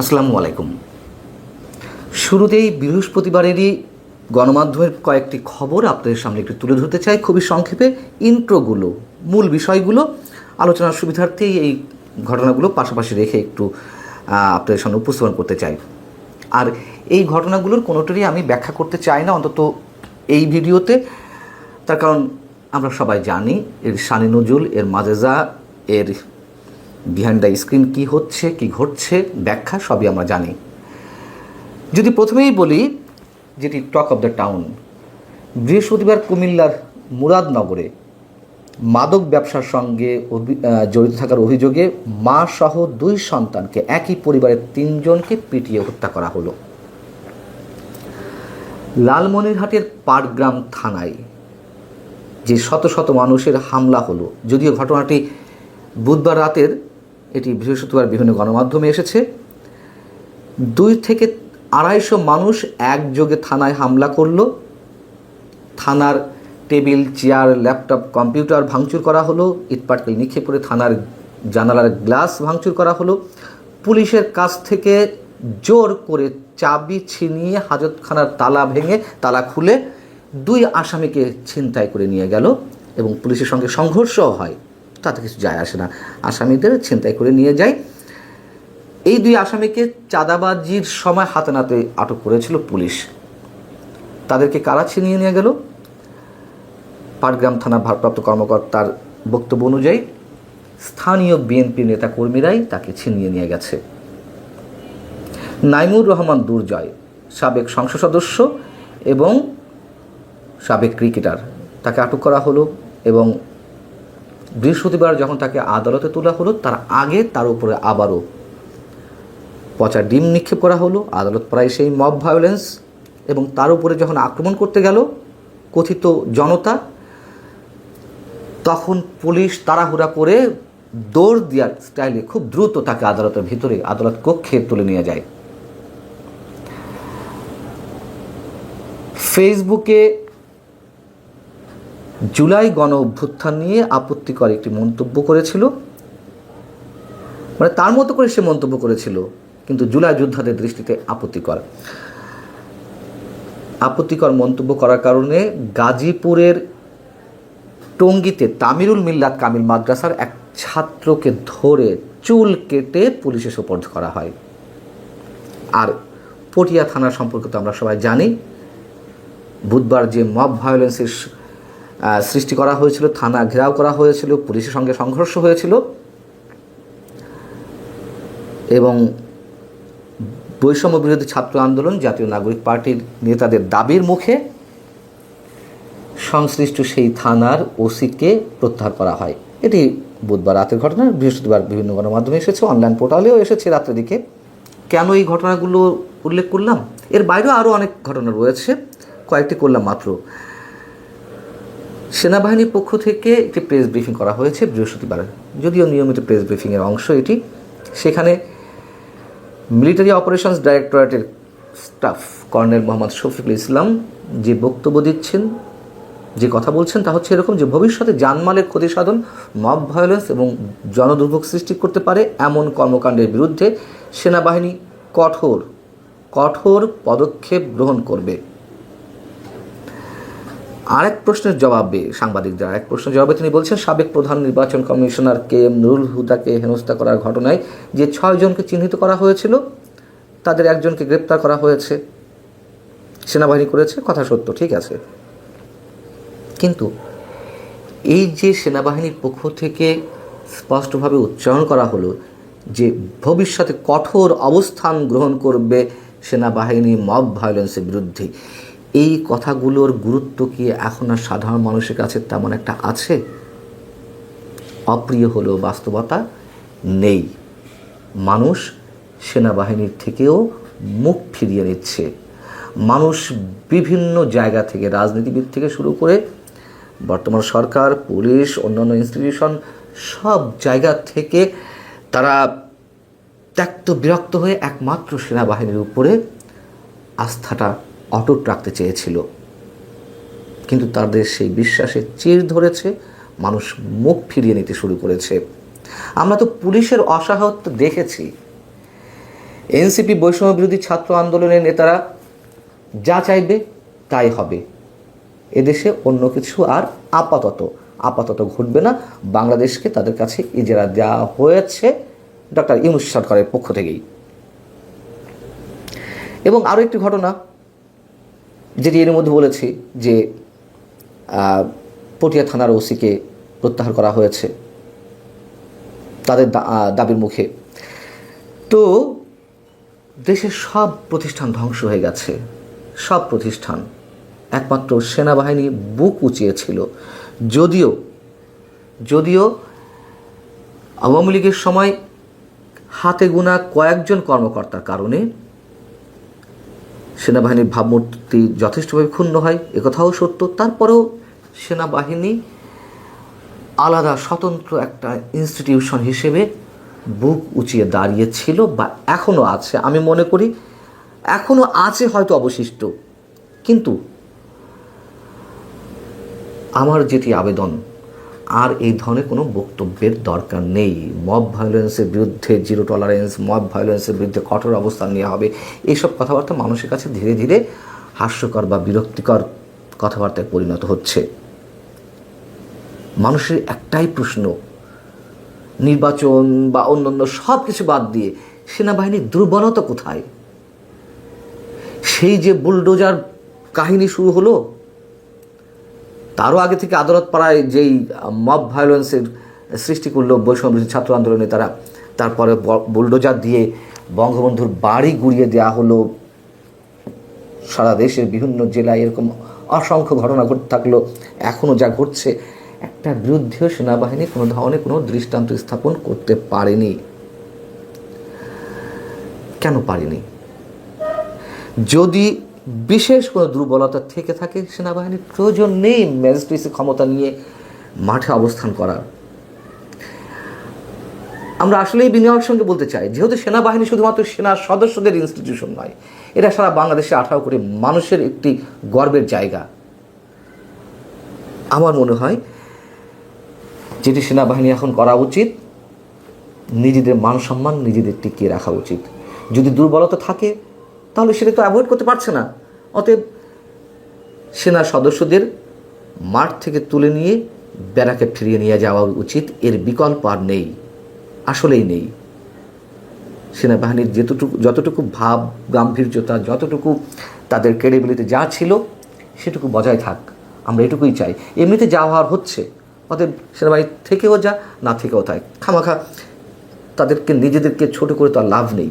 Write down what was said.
আসসালামু আলাইকুম। শুরুতেই বৃহস্পতিবারেরই গণমাধ্যমের কয়েকটি খবর আপনাদের সামনে একটু তুলে ধরতে চাই। খুবই সংক্ষেপে ইন্ট্রোগুলো, মূল বিষয়গুলো, আলোচনার সুবিধার্থেই এই ঘটনাগুলো পাশাপাশি রেখে একটু আপনাদের সামনে উপস্থাপন করতে চাই। আর এই ঘটনাগুলোর কোনোটারই আমি ব্যাখ্যা করতে চাই না, অন্তত এই ভিডিওতে। তার কারণ আমরা সবাই জানি, এর শানি নজুল এর মাজেজা, এর বিহাইন্ড দ্য স্ক্রিন কী হচ্ছে, কি ঘটছে, ব্যাখ্যা সবই আমরা জানি। যদি প্রথমেই বলি যেটি টক অফ দ্য টাউন বৃহস্পতিবার কুমিল্লার মুরাদনগরে মাদক ব্যবসার সঙ্গে জড়িত থাকার অভিযোগে মা সহ দুই সন্তানকে একই পরিবারের তিনজনকে পিটিয়ে হত্যা করা হলো। লালমনিরহাটের পাটগ্রাম থানায় যে শত শত মানুষের হামলা হলো, যদিও ঘটনাটি বুধবার রাতের এটি বৃহস্পতিবার বিভিন্ন গণমাধ্যমে এসেছে। দুই থেকে আড়াইশো মানুষ একযোগে থানায় হামলা করল। থানার টেবিল, চেয়ার, ল্যাপটপ, কম্পিউটার ভাঙচুর করা হলো। ইটপাটকেল নিক্ষেপ করে থানার জানালার গ্লাস ভাঙচুর করা হলো। পুলিশের কাছ থেকে জোর করে চাবি ছিনিয়ে হাজতখানার তালা ভেঙে তালা খুলে দুই আসামিকে ছিনতাই করে নিয়ে গেল এবং পুলিশের সঙ্গে সংঘর্ষও হয়। তাতে কিছু যায় আসে না। আসামিদের ছিনতাই করে নিয়ে যায়। এই দুই আসামিকে চাঁদাবাজির সময় হাতে নাতে আটক করেছিল পুলিশ। তাদেরকে কারা ছিনিয়ে নিয়ে গেল? পাটগ্রাম থানার ভারপ্রাপ্ত কর্মকর্তার বক্তব্য অনুযায়ী স্থানীয় বিএনপি নেতা কর্মীরাই তাকে ছিনিয়ে নিয়ে গেছে। নাইমুর রহমান দুর্জয়, সাবেক সংসদ সদস্য এবং সাবেক ক্রিকেটার, তাকে আটক করা হলো এবং বৃহস্পতিবার যখন তাকে আদালতে তোলা হলো, তার আগে তার উপরে আবারও পচা ডিম নিক্ষেপ করা হলো। আদালত প্রায় সেই মব ভায়োলেন্স এবং তার উপরে যখন আক্রমণ করতে গেল কথিত জনতা, তখন পুলিশ তাড়াহুড়া করে দৌড় দেওয়ার স্টাইলে খুব দ্রুত তাকে আদালতের ভিতরে, আদালত কক্ষে তুলে নিয়ে যায়। ফেসবুকে জুলাই গণ অভ্যুত্থান নিয়ে আপত্তিকর একটি মন্তব্য করেছিল। মানে তার মতো করে সে মন্তব্য করেছিল, কিন্তু জুলাই যোদ্ধাদের দৃষ্টিতে আপত্তিকর। আপত্তিকর মন্তব্য করার কারণে গাজীপুরের টঙ্গীতে তামিরুল মিল্লাত কামিল মাদ্রাসার এক ছাত্রকে ধরে চুল কেটে পুলিশে সোপর্দ করা হয়। আর পটিয়া থানা সম্পর্কে তো আমরা সবাই জানি, বুধবার যে মব ভায়োলেন্সের সৃষ্টি করা হয়েছিল, থানা ঘেরাও করা হয়েছিল, পুলিশের সঙ্গে সংঘর্ষ হয়েছিল। এবং বৈষম্য বিরোধী ছাত্র আন্দোলন জাতীয় নাগরিক পার্টির নেতাদের দাবির মুখে সংশ্লিষ্ট সেই থানার ওসিকে প্রত্যাহার করা হয়। এটি বুধবার রাতের ঘটনা, বৃহস্পতিবার বিভিন্ন গণমাধ্যমে এসেছে, অনলাইন পোর্টালেও এসেছে রাত্রের দিকে। কেন এই ঘটনাগুলো উল্লেখ করলাম? এর বাইরেও আরও অনেক ঘটনা রয়েছে, কয়েকটি করলাম মাত্র। সেনাবাহিনীর পক্ষ থেকে একটি প্রেস ব্রিফিং করা হয়েছে বৃহস্পতিবার। যদিও নিয়মিত প্রেস ব্রিফিংয়ের অংশ এটি। সেখানে মিলিটারি অপারেশনস ডাইরেক্টরেটের স্টাফ কর্নেল মোহাম্মদ শফিকুল ইসলাম যে বক্তব্য দিচ্ছেন, যে কথা বলছেন, তা হচ্ছে এরকম যে ভবিষ্যতে জানমালের ক্ষতি সাধন, মব ভায়োলেন্স এবং জনদুর্ভোগ সৃষ্টি করতে পারে এমন কর্মকাণ্ডের বিরুদ্ধে সেনাবাহিনী কঠোর কঠোর পদক্ষেপ গ্রহণ করবে। আরেক প্রশ্নের জবাবে, সাংবাদিকদের আরেক প্রশ্নের জবাবে তিনি বলছেন, সাবেক প্রধান নির্বাচন কমিশনার কে এম নুরুল হুদাকে হেনস্থা করার ঘটনায় যে ছয়জনকে চিহ্নিত করা হয়েছিল, তাদের একজনকে গ্রেপ্তার করা হয়েছে। সেনাবাহিনী করেছে, কথা সত্য, ঠিক আছে। কিন্তু এই যে সেনাবাহিনীর পক্ষ থেকে স্পষ্টভাবে উচ্চারণ করা হলো যে ভবিষ্যতে কঠোর অবস্থান গ্রহণ করবে সেনাবাহিনী মব ভায়োলেন্সের বিরুদ্ধে এই কথাগুলোর গুরুত্ব কি এখন আর সাধারণ মানুষের কাছে তেমন একটা আছে? অপ্রিয় হলেও বাস্তবতা নেই। মানুষ সেনাবাহিনীর থেকেও মুখ ফিরিয়ে নিচ্ছে। মানুষ বিভিন্ন জায়গা থেকে, রাজনীতিবিদ থেকে শুরু করে বর্তমান সরকার, পুলিশ, অন্যান্য ইনস্টিটিউশন সব জায়গা থেকে তারা ত্যক্ত বিরক্ত হয়ে একমাত্র সেনাবাহিনীর উপরে আস্থাটা অটুট রাখতে চেয়েছিল। কিন্তু তাদের সেই বিশ্বাসে চির ধরেছে, মানুষ মুখ ফিরিয়ে নিতে শুরু করেছে। আমরা তো পুলিশের অসহায়ত্ব দেখেছি। এনসিপি বৈষম্য বিরোধী ছাত্র আন্দোলনের নেতারা যা চাইবে তাই হবে। এদেশে অন্য কিছু আর আপাতত আপাতত ঘটবে না। বাংলাদেশকে তাদের কাছে ইজারা দেওয়া হয়েছে ডক্টর ইউনুস সরকারের পক্ষ থেকেই। এবং আরও একটি ঘটনা যেটি এর মধ্যে বলেছি যে পটিয়া থানার ওসিকে প্রত্যাহার করা হয়েছে তাদের দাবির মুখে। তো দেশের সব প্রতিষ্ঠান ধ্বংস হয়ে গেছে। সব প্রতিষ্ঠান। একমাত্র সেনাবাহিনী বুক উঁচিয়েছিল। যদিও যদিও আওয়ামী লীগের সময় হাতে গোনা কয়েকজন কর্মকর্তার কারণে সেনাবাহিনীর ভাবমূর্তি যথেষ্টভাবে ক্ষুণ্ণ হয় একথাও সত্য। তারপরেও সেনাবাহিনী আলাদা স্বতন্ত্র একটা ইনস্টিটিউশন হিসেবে বুক উঁচিয়ে দাঁড়িয়েছিল বা এখনও আছে, আমি মনে করি। এখনও আছে হয়তো অবশিষ্ট, কিন্তু আমার যেটি আবেদন আর এই ধরনের কোনো বক্তব্যের দরকার নেই। মব ভায়োলেন্সের বিরুদ্ধে জিরো টলারেন্স মব ভায়োলেন্সের বিরুদ্ধে কঠোর অবস্থান নেওয়া হবে। এইসব কথাবার্তা মানুষের কাছে ধীরে ধীরে হাস্যকর বা বিরক্তিকর কথাবার্তায় পরিণত হচ্ছে। মানুষের একটাই প্রশ্ন, নির্বাচন বা অন্যান্য সব কিছু বাদ দিয়ে সেনাবাহিনীর দুর্বলতা কোথায়? সেই যে বুলডোজার কাহিনী শুরু হলো তারও আগে থেকে আদালত পাড়ায় যেই মব ভায়োলেন্সের সৃষ্টি করল বৈষম্য ছাত্র আন্দোলনে তারা, তারপরে বুলডোজার দিয়ে বঙ্গবন্ধুর বাড়ি গুড়িয়ে দেওয়া হলো। সারা দেশের বিভিন্ন জেলায় এরকম অসংখ্য ঘটনা ঘটতে থাকল। এখনও যা ঘটছে, একটা বিরুদ্ধেও সেনাবাহিনী কোনো ধরনের কোনো দৃষ্টান্ত স্থাপন করতে পারেনি। কেন পারেনি? যদি বিশেষ কোনো দুর্বলতা থেকে থাকে সেনাবাহিনীর প্রয়োজন নেই ম্যাজিস্ট্রেসি ক্ষমতা নিয়ে মাঠে অবস্থান করার। আমরা আসলে এই বিনিয়োগের সঙ্গে বলতে চাই, যেহেতু সেনাবাহিনী শুধুমাত্র সেনা সদস্যদের ইনস্টিটিউশন নয়, এটা সারা বাংলাদেশে আঠারো কোটি মানুষের একটি গর্বের জায়গা। আমার মনে হয় যেটি সেনাবাহিনী এখন করা উচিত, নিজেদের মান সম্মান নিজেদের টিকিয়ে রাখা উচিত। যদি দুর্বলতা থাকে তাহলে সেটা তো অ্যাভয়েড করতে পারছে না। অতএব সেনা সদস্যদের মাঠ থেকে তুলে নিয়ে ব্যারাকে ফিরিয়ে নিয়ে যাওয়া উচিত। এর বিকল্প আর নেই, আসলেই নেই। সেনাবাহিনীর যেতটুকু যতটুকু ভাব, গাম্ভীর্যতা, যতটুকু তাদের ক্রেডিবিলিটি যা ছিল, সেটুকু বজায় থাক। আমরা এটুকুই চাই। এমনিতে যা হওয়ার হচ্ছে, অতএব সেনাবাহিনী থেকেও যা, না থেকেও তাই। খামাখা তাদেরকে, নিজেদেরকে ছোট করে তো আর লাভ নেই।